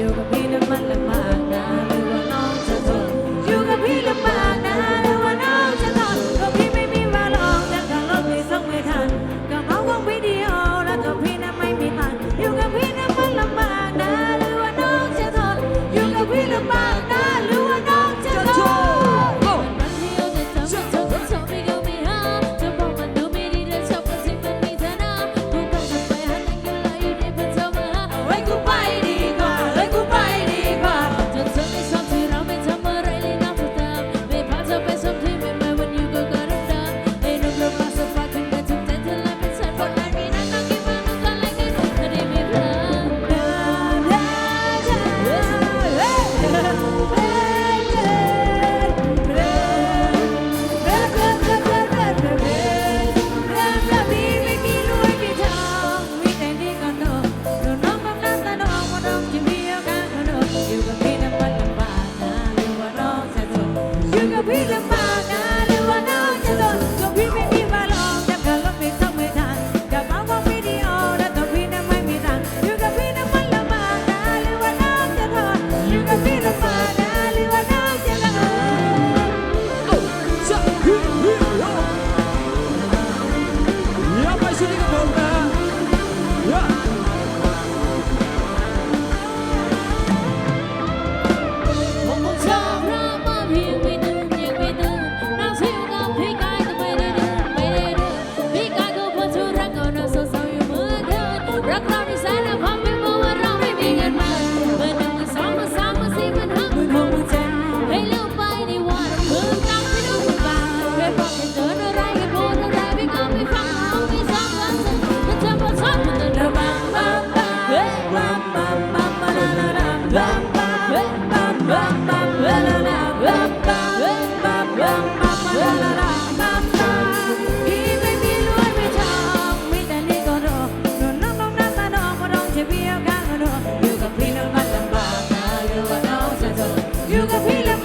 medyo gabi naman lamang You got me